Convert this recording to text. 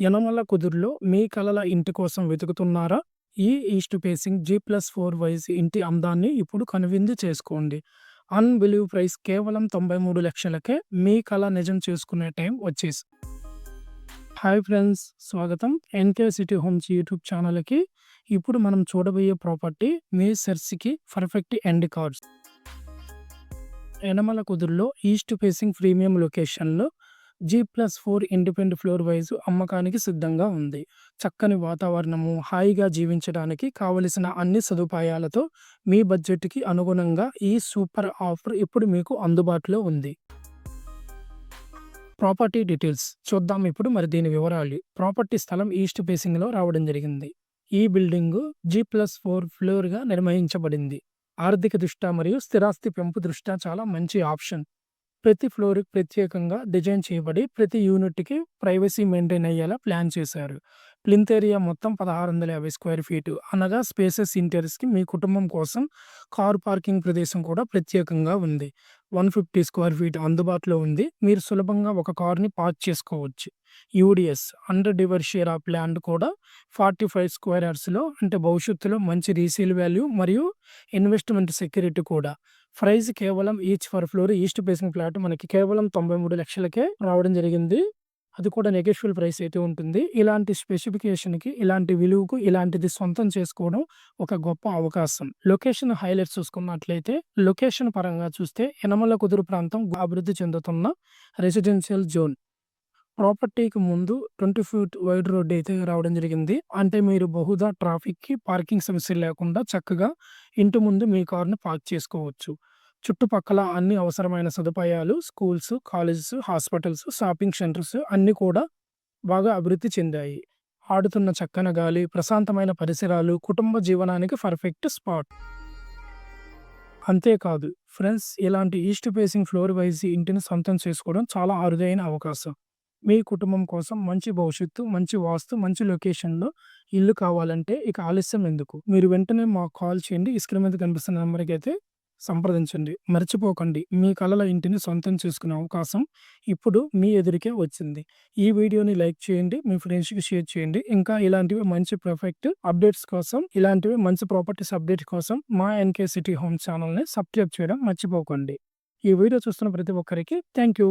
యనమల కుదురులో మీ కలల ఇంటి కోసం వెతుకుతున్నారా? ఈ east facing G plus four wise ఇంటి అందాన్ని ఇప్పుడు కనువిందు చేసుకోండి. అన్‌బిలీవ్ ప్రైస్ కేవలం 93,00,000కే మీ కళ నిజం చేసుకునే టైం వచ్చేసి హాయ్ ఫ్రెండ్స్ స్వాగతం ఎన్‌కే సిటీ హోమ్స్ యూట్యూబ్ ఛానల్‌కి. ఇప్పుడు మనం చూడబోయే ప్రాపర్టీ మీ సెర్చ్‌కి పర్ఫెక్ట్ ఎండ్ కార్డ్స్. యనమల కుదురులో ఈస్ట్ ఫేసింగ్ ప్రీమియం లొకేషన్‌లో G plus four independent floor wise అమ్మకానికి సిద్ధంగా ఉంది. చక్కని వాతావరణము, హాయిగా జీవించడానికి కావలసిన అన్ని సదుపాయాలతో మీ బడ్జెట్‌కి అనుగుణంగా ఈ సూపర్ ఆఫర్ ఇప్పుడు మీకు అందుబాటులో ఉంది. ప్రాపర్టీ డీటెయిల్స్ చూద్దాం ఇప్పుడు మరి దీని వివరాలు. ప్రాపర్టీ స్థలం ఈస్ట్ ఫేసింగ్‌లో రావడం జరిగింది. ఈ బిల్డింగు జీ ప్లస్ ఫోర్ ఫ్లోర్‌గా నిర్వహించబడింది ఆర్థిక దృష్ట్యా మరియు స్థిరాస్తి పెంపు దృష్ట్యా చాలా మంచి ఆప్షన్. ప్రతి ఫ్లోర్‌కి ప్రత్యేకంగా డిజైన్ చేయబడి ప్రతి యూనిట్‌కి ప్రైవసీ మెయింటైన్ అయ్యేలా ప్లాన్ చేశారు. ప్లింత్ ఏరియా మొత్తం 1650 స్క్వేర్ ఫీటు అనగా స్పేసెస్ ఇంటీరియర్స్‌కి మీ కుటుంబం కోసం కార్ పార్కింగ్ ప్రదేశం కూడా ప్రత్యేకంగా ఉంది. 150 స్క్వేర్ ఫీట్ అందుబాటులో ఉంది. మీరు సులభంగా ఒక కార్‌ని పార్క్ చేసుకోవచ్చు. UDS under divided share of land కూడా 45 స్క్వేర్ యార్డ్స్‌లో అంటే భవిష్యత్తులో మంచి రీసేల్ వాల్యూ మరియు ఇన్వెస్ట్‌మెంట్ సెక్యూరిటీ కూడా. ప్రైస్ కేవలం each for floor east facing flat మనకి కేవలం 93,00,000కే రావడం జరిగింది. అది కూడా నెగోషియబుల్ ప్రైస్ అయితే ఉంటుంది. ఇలాంటి స్పెసిఫికేషన్‌కి, ఇలాంటి విలువకు ఇలాంటిది సొంతం చేసుకోవడం ఒక గొప్ప అవకాశం. లొకేషన్ హైలైట్స్ చూసుకున్నట్లయితే లొకేషన్ పరంగా చూస్తే యనమల కుదురు ప్రాంతం అభివృద్ధి చెందుతున్న రెసిడెన్షియల్ జోన్. ప్రాపర్టీకి ముందు 20 ఫీట్ వైడ్ రోడ్ అయితే రావడం జరిగింది. అంటే మీరు బహుదా ట్రాఫిక్‌కి, పార్కింగ్ సమస్య లేకుండా చక్కగా ఇంటి ముందు మీ కారును పార్క్ చేసుకోవచ్చు. చుట్టుపక్కల అన్ని అవసరమైన సదుపాయాలు schools, colleges, hospitals, shopping centres అన్నీ కూడా బాగా అభివృద్ధి చెందాయి. ఆడుతున్న చక్కన గాలి, ప్రశాంతమైన పరిసరాలు కుటుంబ జీవనానికి పర్ఫెక్ట్ స్పాట్. అంతేకాదు ఫ్రెండ్స్ ఇలాంటి ఈస్ట్ ఫేసింగ్ ఫ్లోర్ వైజ్ ఇంటిని సొంతం చేసుకోవడం చాలా అరుదైన అవకాశం. మీ కుటుంబం కోసం మంచి భవిష్యత్తు, మంచి వాస్తు, మంచి లొకేషన్‌లో ఇల్లు కావాలంటే ఇక ఆలస్యం ఎందుకు? మీరు వెంటనే మాకు కాల్ చేయండి. స్క్రీన్ మీద కనిపిస్తున్న నెంబర్కి అయితే సంప్రదించండి. మర్చిపోకండి మీ కళల ఇంటిని సొంతం చేసుకునే అవకాశం ఇప్పుడు మీ ఎదురికే వచ్చింది. ఈ వీడియోని లైక్ చేయండి. మీ ఫ్రెండ్స్‌కి షేర్ చేయండి. ఇంకా ఇలాంటివి మంచి పర్ఫెక్ట్ అప్డేట్స్ కోసం, ఇలాంటివి మంచి ప్రాపర్టీస్ అప్డేట్ కోసం మా ఎన్‌కే సిటీ హోమ్ ఛానల్‌ని సబ్స్క్రైబ్ చేయడం మర్చిపోకండి. ఈ వీడియో చూస్తున్న ప్రతి ఒక్కరికి థ్యాంక్ యూ.